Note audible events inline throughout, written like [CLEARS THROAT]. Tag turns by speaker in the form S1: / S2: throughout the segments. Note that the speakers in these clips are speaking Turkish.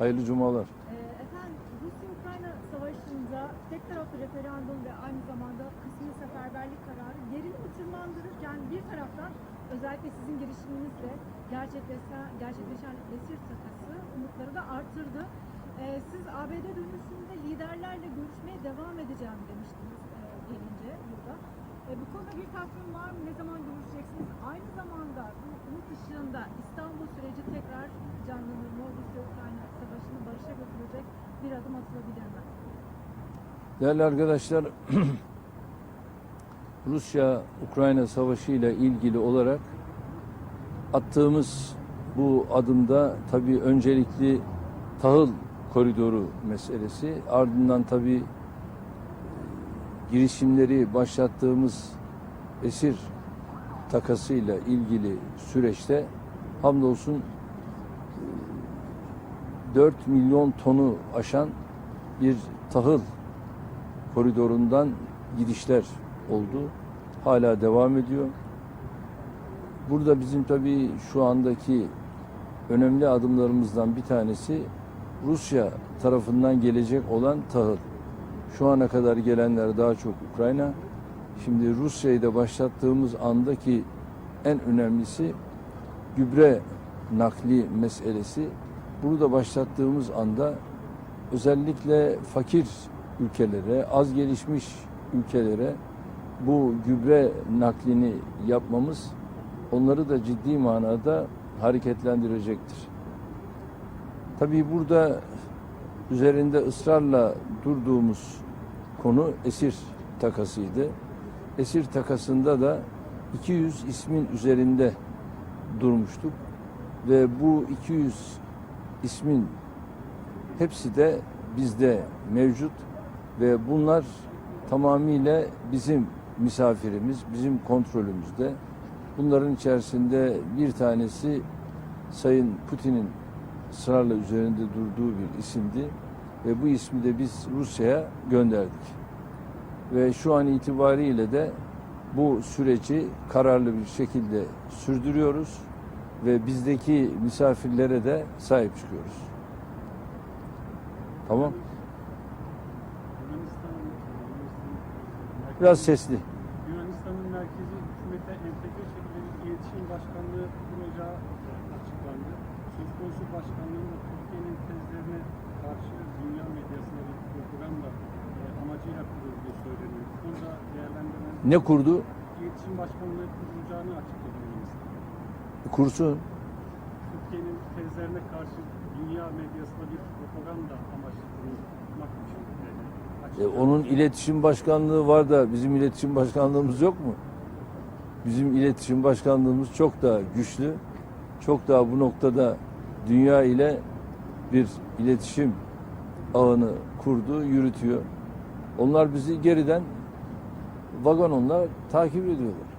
S1: Hayırlı cumalar.
S2: Ee, Efendim Rusya-Ukrayna savaşında tek taraflı referandum ve aynı zamanda kısmi seferberlik kararı gerilimi tırmandırırken bir taraftan özellikle sizin girişiminizle gerçekleşen, gerçekleşen esir takası umutları da artırdı. Ee, siz ABD dönüşünde liderlerle görüşmeye devam edeceğim demiştiniz e, gelince burada. E, bu konuda bir takvim var mı? Ne zaman görüşeceksiniz? Aynı zamanda bu umut ışığında İstanbul süreci tekrar canlanır mı? Rusya-Ukrayna barışa götürecek bir adım atılabilir mi?
S1: Değerli arkadaşlar, [CLEARS THROAT] Rusya-Ukrayna savaşı ile ilgili olarak attığımız bu adımda tabii öncelikli tahıl koridoru meselesi, ardından tabii girişimleri başlattığımız esir takasıyla ilgili süreçte hamdolsun 4 milyon tonu aşan bir tahıl koridorundan gidişler oldu. Hala devam ediyor. Burada bizim tabii şu andaki önemli adımlarımızdan bir tanesi Rusya tarafından gelecek olan tahıl. Şu ana kadar gelenler daha çok Ukrayna. Şimdi Rusya'yı da başlattığımız andaki en önemlisi gübre nakli meselesi. Bunu da başlattığımız anda özellikle fakir ülkelere, az gelişmiş ülkelere bu gübre naklini yapmamız onları da ciddi manada hareketlendirecektir. Tabii burada üzerinde ısrarla durduğumuz konu esir takasıydı. Esir takasında da 200 ismin üzerinde durmuştuk ve bu 200 ismin hepsi de bizde mevcut ve bunlar tamamıyla bizim misafirimiz, bizim kontrolümüzde. Bunların içerisinde bir tanesi Sayın Putin'in ısrarla üzerinde durduğu bir isimdi ve bu ismi de biz Rusya'ya gönderdik. Ve şu an itibariyle de bu süreci kararlı bir şekilde sürdürüyoruz ve bizdeki misafirlere de sahip çıkıyoruz. Tamam? Biraz sesli.
S3: Yunanistan'ın merkezi hükümete entegre şekilde bir iletişim başkanlığı kuracağı açıklandı. Söz konusu başkanlığın da Türkiye'nin tezlerine karşı dünya medyasında bir propaganda e, amacıyla kurulduğu söyleniyor. Bu konuda değerlendirmen
S1: Ne kurdu?
S3: iletişim başkanlığı kurulacağını açıkladı.
S1: Kursun.
S3: Türkiye'nin tezlerine karşı dünya medyasında bir propaganda amaçlı kurulmak için e,
S1: onun iletişim başkanlığı var da bizim iletişim başkanlığımız yok mu? Bizim iletişim başkanlığımız çok daha güçlü. Çok daha bu noktada dünya ile bir iletişim ağını kurdu, yürütüyor. Onlar bizi geriden vagononla takip ediyorlar.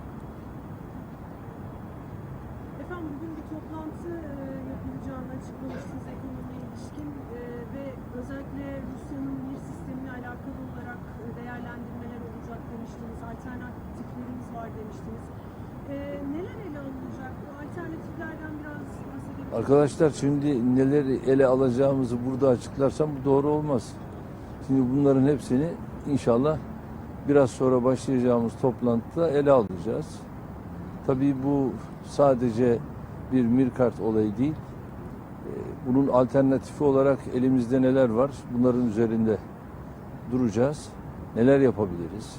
S2: Efendim bugün bir toplantı e, yapılacağını açıklamıştınız ekonomiye ilişkin e, ve özellikle Rusya'nın bir sistemine alakalı olarak e, değerlendirmeler olacak demiştiniz. Alternatiflerimiz var demiştiniz. E, neler ele alınacak? Bu alternatiflerden biraz bahsedebilir
S1: Arkadaşlar şimdi neleri ele alacağımızı burada açıklarsam bu doğru olmaz. Şimdi bunların hepsini inşallah biraz sonra başlayacağımız toplantıda ele alacağız. Tabii bu sadece bir mirkart olayı değil. Ee, Bunun alternatifi olarak elimizde neler var? Bunların üzerinde duracağız. Neler yapabiliriz?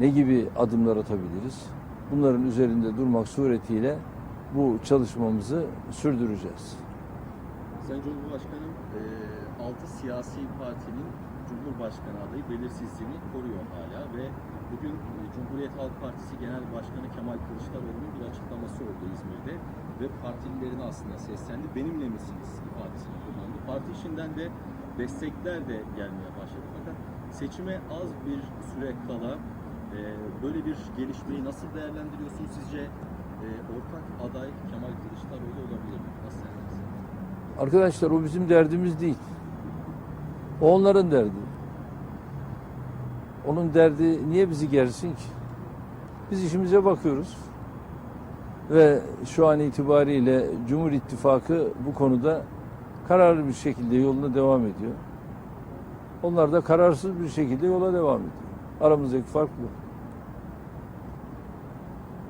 S1: Ne gibi adımlar atabiliriz? Bunların üzerinde durmak suretiyle bu çalışmamızı sürdüreceğiz.
S4: Sayın Cumhurbaşkanım, 6 siyasi partinin Cumhurbaşkanı adayı belirsizliğini koruyor hala ve bugün e, Cumhuriyet Halk Partisi Genel Başkanı Kemal Kılıçdaroğlu'nun bir açıklaması oldu İzmir'de ve partililerine aslında seslendi. Benimle misiniz ifadesini kullandı. Parti içinden de destekler de gelmeye başladı fakat seçime az bir süre kala e, böyle bir gelişmeyi nasıl değerlendiriyorsunuz sizce? E, ortak aday Kemal Kılıçdaroğlu olabilir mi? Nasıl?
S1: Arkadaşlar o bizim derdimiz değil. O onların derdi. Onun derdi niye bizi gersin ki? Biz işimize bakıyoruz. Ve şu an itibariyle Cumhur İttifakı bu konuda kararlı bir şekilde yoluna devam ediyor. Onlar da kararsız bir şekilde yola devam ediyor. Aramızdaki fark bu.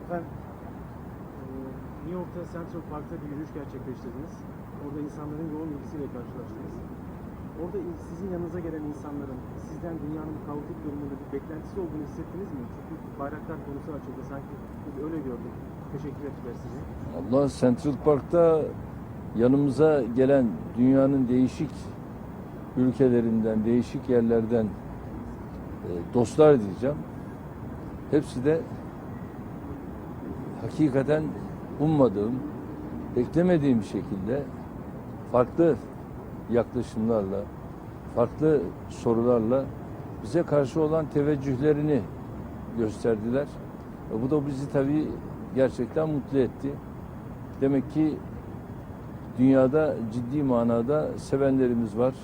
S5: Efendim, New York'ta Central Park'ta bir yürüyüş gerçekleştirdiniz. Orada insanların yoğun ilgisiyle karşılaştınız. Orada in- sizin yanınıza gelen insanların sizden dünyanın kaotik durumunda bir beklentisi olduğunu hissettiniz mi? Çünkü bayraklar konusu açıldı. Sanki biz öyle gördük. Teşekkür ettiler size.
S1: Allah Central Park'ta yanımıza gelen dünyanın değişik ülkelerinden, değişik yerlerden e, dostlar diyeceğim. Hepsi de hakikaten ummadığım, beklemediğim şekilde farklı yaklaşımlarla, farklı sorularla bize karşı olan teveccühlerini gösterdiler. E, Bu da bizi tabii gerçekten mutlu etti. Demek ki dünyada ciddi manada sevenlerimiz var.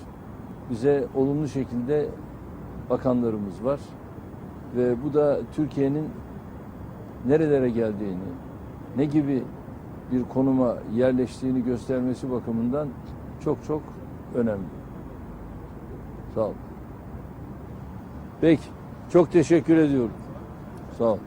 S1: Bize olumlu şekilde bakanlarımız var. Ve bu da Türkiye'nin nerelere geldiğini, ne gibi bir konuma yerleştiğini göstermesi bakımından çok çok önemli. Sağ ol. Peki. Çok teşekkür ediyorum. Sağ ol.